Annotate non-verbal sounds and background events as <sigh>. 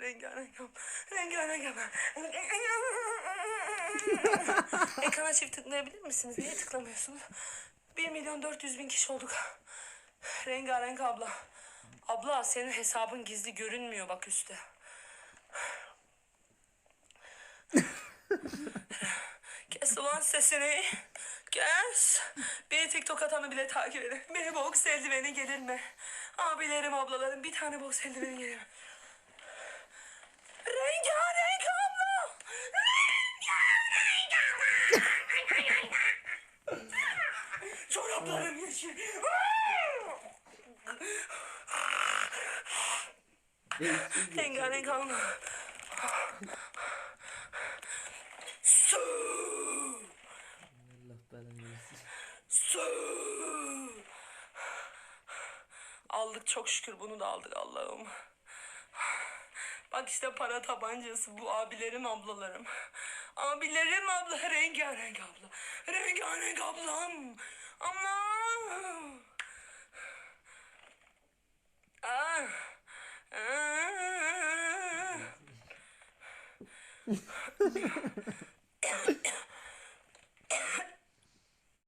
Rengarenk abla. Rengarenk abla. <laughs> Ekrana çift tıklayabilir misiniz? Niye tıklamıyorsunuz? 1 milyon 400 bin kişi olduk. Rengarenk abla. Abla senin hesabın gizli görünmüyor bak üstte. Kes ulan sesini. Kes. Bir TikTok atanı bile takip edin. Bir boks eldiveni gelir mi? Abilerim, ablalarım bir tane boks eldiveni gelir mi? Rengarenk abla. Rengarenk abla. Çoraplarım yeşil. Rengarenk abla. Su. Allah belanı versin. Su. Aldık çok şükür bunu da aldık Allah'ım. Bak işte para tabancası bu abilerim ablalarım. Abilerim abla rengarenk abla. Rengarenk ablam. 엄마. 아. 아. <laughs>